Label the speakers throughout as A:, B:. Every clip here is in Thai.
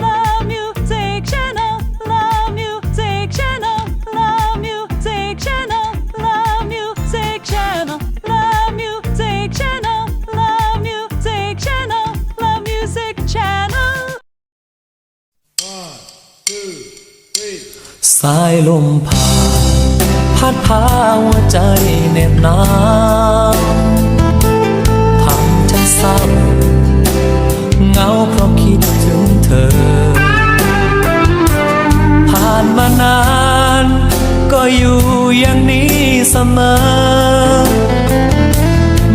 A: Love Music Channel Love Music Channel Love Music Channel Love Music Channel Love Music Channel Love Music Channel Love Music Channel
B: สายลมผ่านพัดพาหัวใจเหน็บหนาวพังฉันเศร้าเหงาเพราะคิดถึงเธ อ ผ่านมานาน ก็อยู่อย่างนี้เสมอ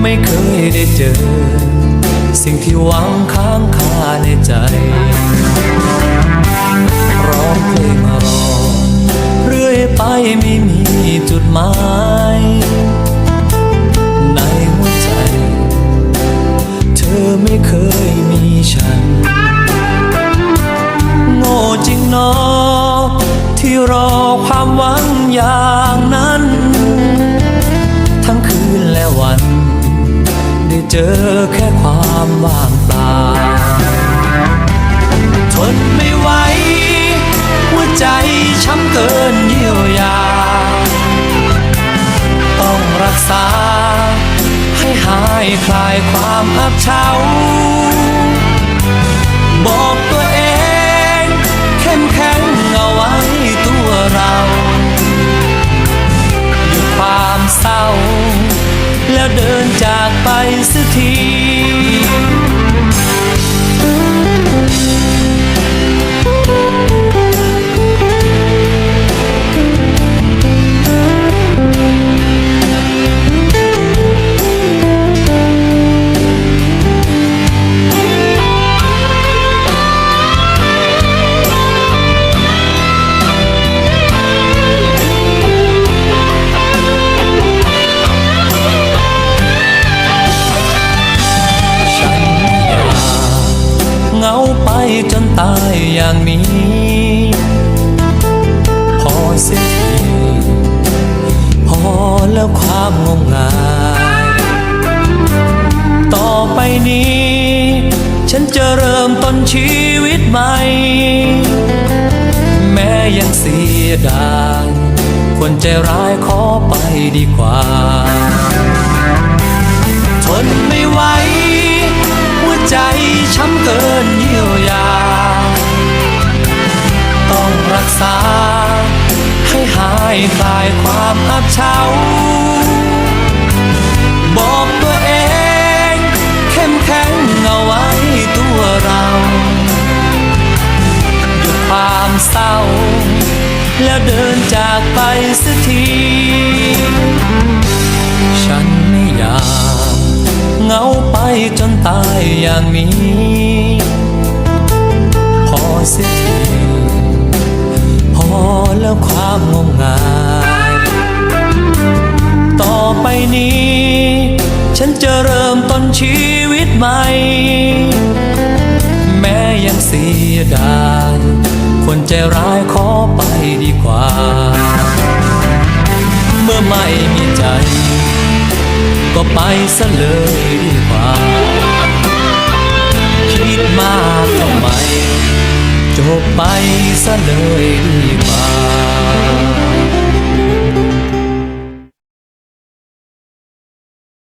B: ไม่เคยได้เจอ สิ่งที่หวังค้างคาในใจ ร้องเพลงรอเรื่อยไปไม่มีจุดหมายในหัวใจ เธอไม่เคยมี รอความหวังอย่างนั้น ทั้งคืนและวัน ได้เจอแค่ความว่างเปล่าทนไม่ไหวหัวใจช้ำเกินเยียวยา ต้องรักษา ให้หายคลายความอับเฉา จนตายอย่างนี้ พอเสียทีพอแล้วความงมงาย ต่อไปนี้ ฉันจะเริ่มต้นชีวิตใหม่ แม้ยังเสียดายควรใจร้ายขอไปดีกว่า ทนไม่ไหว คลายความอับเฉาบอกตัวเอง เข้มแข็งเอาไว้ตัวเราหยุดความเศร้า แล้วเดินจากไปสักที ฉันไม่อยากเหงาไปจนตายอย่างนี้ พอสียที ฉันจะเริ่มต้นชีวิตใหม่ แม้ยังเสียดายคนใจร้ายขอไปดีกว่า เมื่อไม่มีใจ ก็ไปซะเลยดีกว่า คิดมากทำไมจบไปซะเลยดีกว่า